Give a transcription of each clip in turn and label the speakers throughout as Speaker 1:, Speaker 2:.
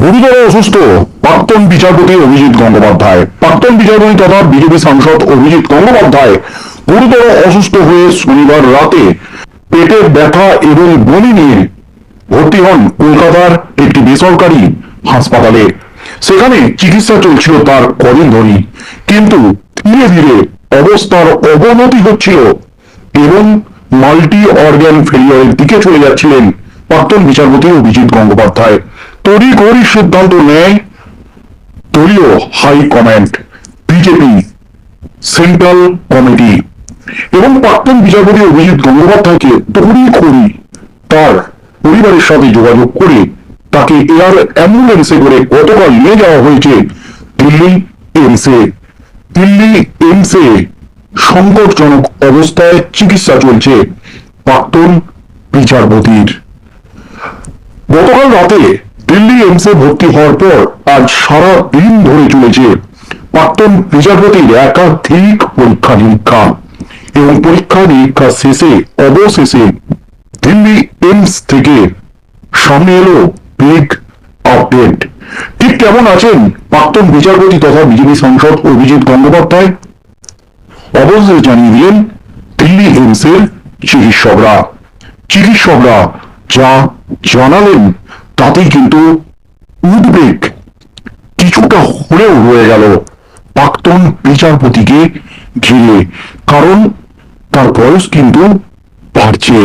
Speaker 1: গুরুতর অসুস্থ প্রাক্তন বিচারপতি অভিজিৎ গঙ্গোপাধ্যায়। প্রাক্তন বিচারপতি তথা বিজেপি সাংসদ অভিজিৎ গঙ্গোপাধ্যায় গুরুতর অসুস্থ হয়ে শনিবার রাতে পেটের ব্যথা এবং বমি নিয়ে ভর্তি হন কলকাতার একটি বেসরকারি হাসপাতালে। সেখানে চিকিৎসা চলছিল তার কদিন ধরেই। কিন্তু ধীরে ধীরে অবস্থার অবনতি হচ্ছিল এবং মাল্টি অর্গান ফেলিয়ারের দিকে চলে যাচ্ছিলেন প্রাক্তন বিচারপতি অভিজিৎ গঙ্গোপাধ্যায়। তড়ি ঘড়ি সিদ্ধান্ত নেয় দলীয় high command, BJP, central committee এবং প্রাক্তন বিচারপতি অভিজিৎ গঙ্গোপাধ্যায়কে তড়ি ঘড়ি তার পরিবারের সাথে যোগাযোগ করে তাকে এয়ার অ্যাম্বুলেন্সে করে গতকাল নিয়ে যাওয়া হয়েছে দিল্লি এমসে দিল্লি এমসে সংকটজনক অবস্থায় চিকিৎসা চলছে প্রাক্তন বিচারপতির। গতকাল রাতে দিল্লি এমসে ভর্তি হওয়ার পর আজ সারা দিন ধরে চলেছে প্রাক্তন বিচারপতির একাধিক পরীক্ষা নিরীক্ষা। এবং পরীক্ষা নিরীক্ষা শেষে, অবশেষে দিল্লি এমস থেকে সামনে এলো বিগ আপডেট ঠিক কেমন আছেন প্রাক্তন বিচারপতি তথা বিজেপি সাংসদ অভিজিৎ গঙ্গোপাধ্যায়? অবশেষে জানিয়ে দিলেন, দিল্লি এমসের চিকিৎসকরা। চিকিৎসকরা যা জানালেন তাতেই কিন্তু উদ্বেগ কিছুটা হলেও রয়ে গেল প্রাক্তন বিচারপতিকে ঘিরে, কারণ তার বয়স কিন্তু বাড়ছে।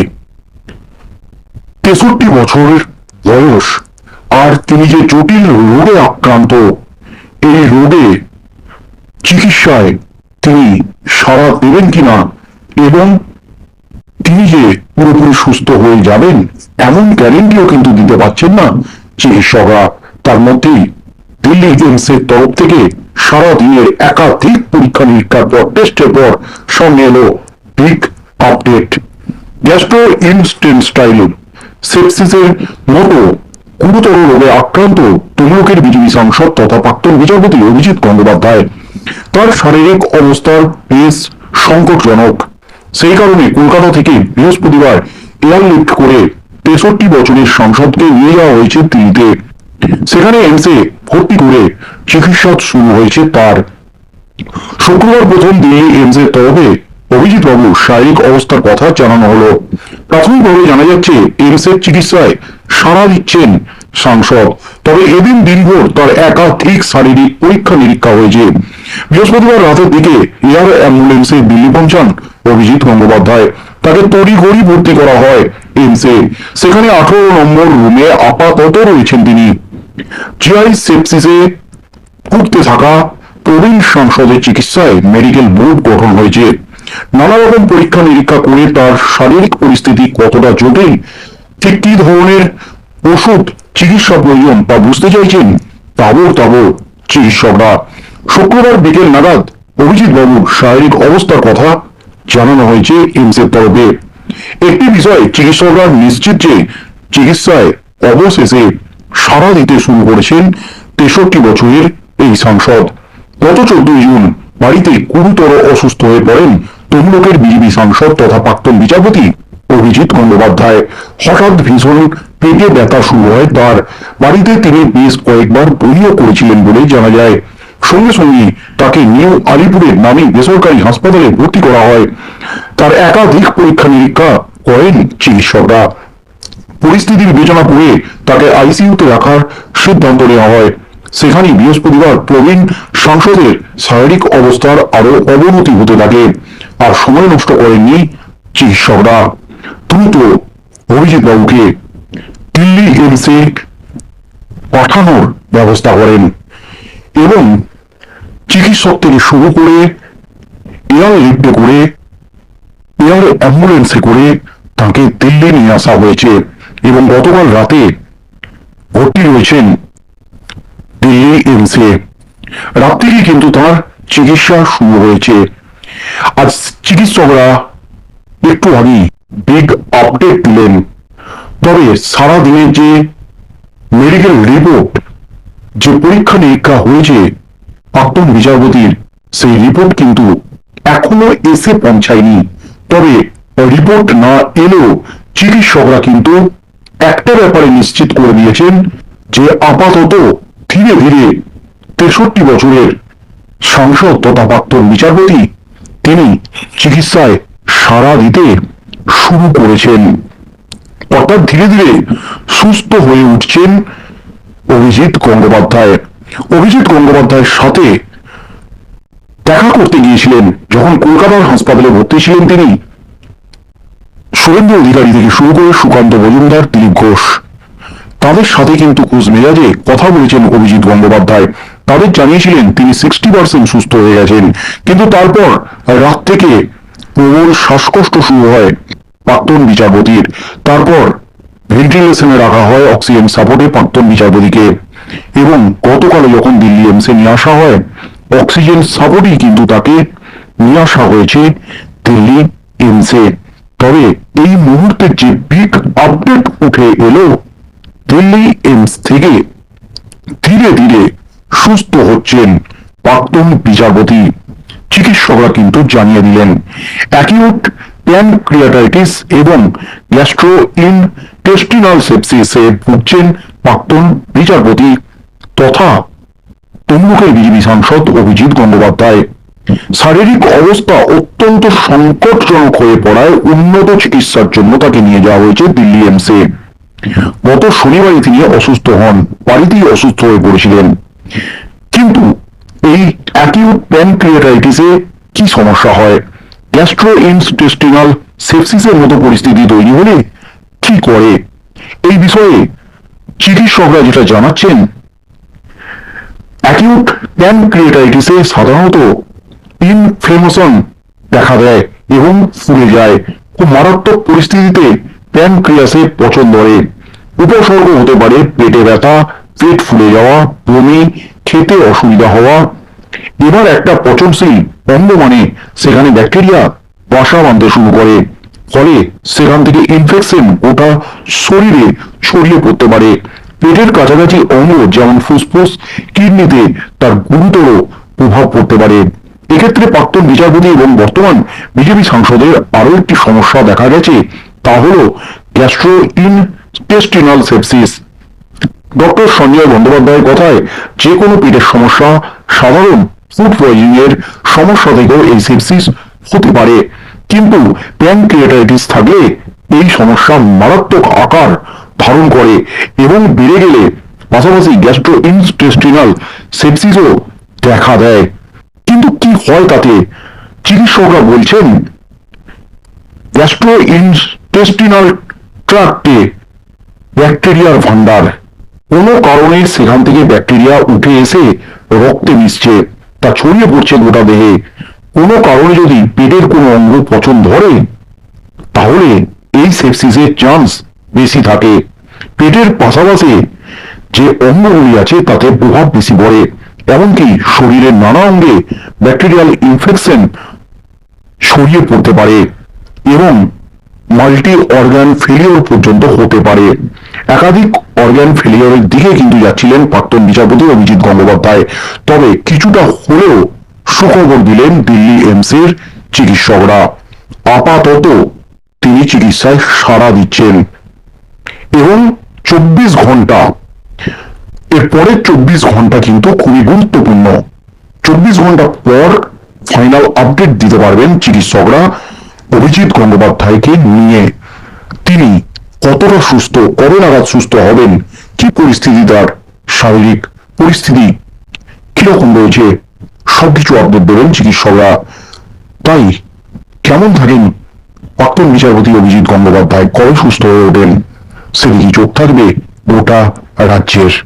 Speaker 1: তেষট্টি বছরের বয়স, আর তিনি যে জটিল রোগে আক্রান্ত, এই রোগে চিকিৎসায় তিনি সাড়া দেবেন কিনা এবং তিনি যে পুরোপুরি সুস্থ হয়ে যাবেন, এমন গ্যারেন্টিও কিন্তু দিতে পারছেন না। চিকিৎসকরা তার মধ্যেই দিল্লি এমসের তরফ থেকে সারা দিনের একাধিক পরীক্ষা নিরীক্ষার পর টেস্টের পর সামনে এলো বিগ আপডেট গ্যাস্ট্রো ইনস্টেন্টাইল সেপসিসের মতো গুরুতর রোগে আক্রান্ত তমলুকের বিজেপি সাংসদ তথা প্রাক্তন বিচারপতি অভিজিৎ গঙ্গোপাধ্যায়। তার শারীরিক অবস্থার বেশ সংকটজনক। সেই কারণে কলকাতা থেকে বৃহস্পতিবার এয়ারলিফট করে তেষট্টি বছরের সংসদকে নিয়ে যাওয়া হয়েছে দিল্লিতে। সেখানে এমসে ভর্তি করে চিকিৎসা শুরু হয়েছে তার। শুক্রবার প্রথম দিনে এমস তরফে অভিজিৎ বাবুর শারীরিক অবস্থার কথা জানানো হলো। প্রাথমিকভাবে জানা যাচ্ছে এমস এর চিকিৎসায় সাড়া দিচ্ছেন সাংসদ। তবে এদিন দিনভর তার একাধিক শারীরিক পরীক্ষা নিরীক্ষা হয়েছে। বৃহস্পতিবার রাতের দিকে এয়ার অ্যাম্বুলেন্সে দিল্লি পৌঁছান অভিজিৎ গঙ্গোপাধ্যায় তাকে তড়িঘড়ি ভর্তি করা হয় এমসে। সেখানে আঠারো নম্বর রুমে আপাতত রয়েছেন তিনি। জিআই সেপসিসে থাকা প্রবীণ সাংসদের চিকিৎসায় মেডিকেল বোর্ড গঠন হয়েছে। নানা রকম পরীক্ষা নিরীক্ষা করে তার শারীরিক পরিস্থিতি কতটা জটিল, ঠিক কি ধরনের ওষুধ চিকিৎসা প্রয়োজন তা বুঝতে চাইছেন তাবর তাবর চিকিৎসকরা। শুক্রবার বিকেল নাগাদ অভিজিৎ বাবুর শারীরিক অবস্থার কথা জানানো হয়েছে এমসের তরফে। একটি বিষয় চিকিৎসকরা নিশ্চিত যে চিকিৎসায় অবশেষে সাড়া দিতে শুরু করেছেন তেষট্টি বছরের এই সাংসদ। গত চোদ্দই জুন বাড়িতে গুরুতর অসুস্থ হয়ে পড়েন তমলুকের বিজেপি সাংসদ তথা প্রাক্তন বিচারপতি অভিজিৎ গঙ্গোপাধ্যায়। হঠাৎ ভীষণ পেটে ব্যথা শুরু হয় তার। বাড়িতে তিনি বেশ কয়েকবার বইও করেছিলেন বলে জানা যায়। সঙ্গে সঙ্গে তাকে নিউ আলিপুরের নামে বেসরকারি হাসপাতালে ভর্তি করা হয়। তার একাধিক পরীক্ষা নিরীক্ষা করেন চিকিৎসকরা। পরিস্থিতি বিবেচনা করে তাকে আইসিইউতে রাখার সিদ্ধান্ত নেওয়া হয়। সেখানে বৃহস্পতিবার প্রবীণ সাংসদের শারীরিক অবস্থার আরও অবনতি হতে থাকে আর সময় নষ্ট করেননি চিকিৎসকরা। দ্রুত অভিজিৎ বাবুকে দিল্লি এমসে পাঠানোর ব্যবস্থা করেন এবং চিকিৎসক থেকে শুরু করে, এয়ার লিফটে করে, এয়ার অ্যাম্বুলেন্সে করে তাকে দিল্লি নিয়ে আসা হয়েছে। এবং গতকাল রাতে ভর্তি রয়েছেন দিল্লি এমসে রাত কিন্তু তার চিকিৎসা শুরু হয়েছে। আজ চিকিৎসকরা একটু আগেই বিগ আপডেট দিলেন। তবে সারা দিনের যে মেডিকেল রিপোর্ট যে পরীক্ষা নিরীক্ষা হয়েছে প্রাক্তন বিচারপতির সেই রিপোর্ট কিন্তু এখনও এসে পৌঁছায়নি। তবে রিপোর্ট না এলেও চিকিৎসকরা কিন্তু একটা ব্যাপারে নিশ্চিত করে দিয়েছেন যে আপাতত ধীরে ধীরে তেষট্টি বছরের সাংসদ তথা প্রাক্তন বিচারপতি তিনি চিকিৎসায় সাড়া দিতে শুরু করেছেন। অর্থাৎ ধীরে ধীরে সুস্থ হয়ে উঠছেন অভিজিৎ গঙ্গোপাধ্যায়। অভিজিৎ গঙ্গোপাধ্যায়ের সাথে দেখা করতে গিয়েছিলেন যখন কলকাতার হাসপাতালে ভর্তি ছিলেন তিনি। শুভেন্দু অধিকারী থেকে শুরু করে সুকান্ত মজুমদার, দিলীপ ঘোষ। তাদের সাথে কিন্তু কুচ মেজাজে কথা বলেছেন অভিজিৎ গঙ্গোপাধ্যায়। তাদের জানিয়েছিলেন তিনি সিক্সটি পার্সেন্ট সুস্থ হয়ে গেছেন। কিন্তু তারপর রাত থেকে প্রবল শ্বাসকষ্ট শুরু হয় প্রাক্তন বিচারপতির। তারপর ভেন্টিলেশনে রাখা হয় অক্সিজেন সাপোর্টে প্রাক্তন বিচারপতিকে। এবং গতকালে যখন দিল্লি এমসে নিয়ে আসা হয়, অক্সিজেন সাপোর্টই কিন্তু তাকে নিয়ে আসা হয়েছে দিল্লি এমসে তবে এই মুহূর্তে যে বিগ আপডেট উঠে এলো, দিল্লি এমস থেকে ধীরে ধীরে সুস্থ হচ্ছেন প্রাক্তন বিচারপতি। চিকিৎসকরা কিন্তু জানিয়ে দিলেন অ্যাকিউট প্যানক্রিয়াটাইটিস এবং গ্যাস্ট্রো ইনটেস্টিনাল সেপসিসে ভুগছেন প্রাক্তন বিচারপতি তথা তমলুকের বিজেপি সাংসদ অভিজিৎ গঙ্গোপাধ্যায়। শারীরিক অবস্থা অত্যন্ত সংকটজনক হয়ে পড়ায় উন্নত চিকিৎসার জন্য তাকে নিয়ে যাওয়া হয়েছে দিল্লি এমসে। গত শনিবারই তিনি অসুস্থ হন, বাড়িতেই অসুস্থ হয়ে পড়েছিলেন। কিন্তু এই অ্যাকিউট প্যানক্রিয়াটাইটিসে কি সমস্যা হয়? গ্যাস্ট্রো ইনস্টেস্টিনাল সেপসিসের মতো পরিস্থিতি তৈরি হলে কি করে? এই বিষয়ে চিকিৎসকরা যেটা জানাচ্ছেন অ্যাকিউট প্যানক্রিয়াটাইটিসে সাধারণত ইনফ্লেমেশন দেখা দেয় এবং ফুলে যায়। খুব মারাত্মক পরিস্থিতিতে প্যানক্রিয়াসে পচন ধরে। উপসর্গ হতে পারে পেটে ব্যথা, পেট ফুলে যাওয়া, বমি, খেতে অসুবিধা হওয়া। এবার একটা পচনশীল অঙ্গ মানে সেখানে ব্যাকটেরিয়া, বাসা বাঁধতে শুরু করে। ফলে সেখান থেকে ইনফেকশন গোটা শরীরে ছড়িয়ে পড়তে পারে। পেটের কাছাকাছি অঙ্গ যেমন ফুসফুস, কিডনিতে তার গুরুতর প্রভাব পড়তে পারে। এক্ষেত্রে প্রাক্তন বিচারপতি এবং বর্তমান বিজেপি সাংসদের আরও একটি সমস্যা দেখা গেছে, তা হল gastro intestinal sepsis doctor Sanjay বন্দ্যোপাধ্যায়ের কথায় যে কোনো পেটের সমস্যা সাধারণ ফুড পয়জনিং এর সমস্যা থেকেও এই সেপসিস হতে পারে। কিন্তু প্যানক্রিয়েটাইটিস থাকলে এই সমস্যা মারাত্মক আকার ধারণ করে এবং বেড়ে গেলে পাশাপাশি গ্যাস্ট্রো ইনটেস্টিনাল সেপসিসও দেখা দেয়। কিন্তু কি হয় তাতে? চিকিৎসকরা বলছেন গ্যাস্ট্রো ইনটেস্টিনাল ট্রাক্টে ব্যাকটেরিয়ার ভান্ডার কোনো কারণে সেখান থেকে ব্যাকটেরিয়া উঠে এসে রক্তে মিশছে, তা ছড়িয়ে পড়ছে গোটা দেহে। কোনো কারণে যদি পেটের কোনো অঙ্গ পচন ধরে, তাহলে এই সেপসিসের চান্স বেশি থাকে। পেটের পাশাপাশি যে অঙ্গগুলি আছে, তাতে প্রভাব বেশি পড়ে। এমনকি শরীরের নানা অঙ্গে ব্যাকটেরিয়াল ইনফেকশন ছড়িয়ে পড়তে পারে এবং মাল্টি অর্গান ফেলিওর পর্যন্ত হতে পারে। একাধিক অর্গান ফেলিওরের দিকে কিন্তু যাচ্ছিলেন প্রাক্তন বিচারপতি অভিজিৎ গঙ্গোপাধ্যায়। তবে কিছুটা হলেও সুখবর দিলেন দিল্লি এমসের চিকিৎসকরা। আপাতত তিনি চিকিৎসায় সাড়া দিচ্ছেন। এবং চব্বিশ ঘণ্টা, এরপরে চব্বিশ ঘণ্টা কিন্তু খুবই গুরুত্বপূর্ণ। চব্বিশ ঘণ্টা পর ফাইনাল আপডেট দিতে পারবেন চিকিৎসকরা অভিজিৎ গঙ্গোপাধ্যায়কে নিয়ে। তিনি কতটা সুস্থ, কবে নাগাদ সুস্থ হবেন, কি পরিস্থিতি তার শারীরিক পরিস্থিতি কীরকম রয়েছে সবকিছু আপডেট দেবেন চিকিৎসকরা। তাই কেমন থাকেন প্রাক্তন বিচারপতি অভিজিৎ গঙ্গোপাধ্যায়? কবে সুস্থ হয়ে ওঠেন? সেদিকে চোখ থাকবে গোটা রাজ্যের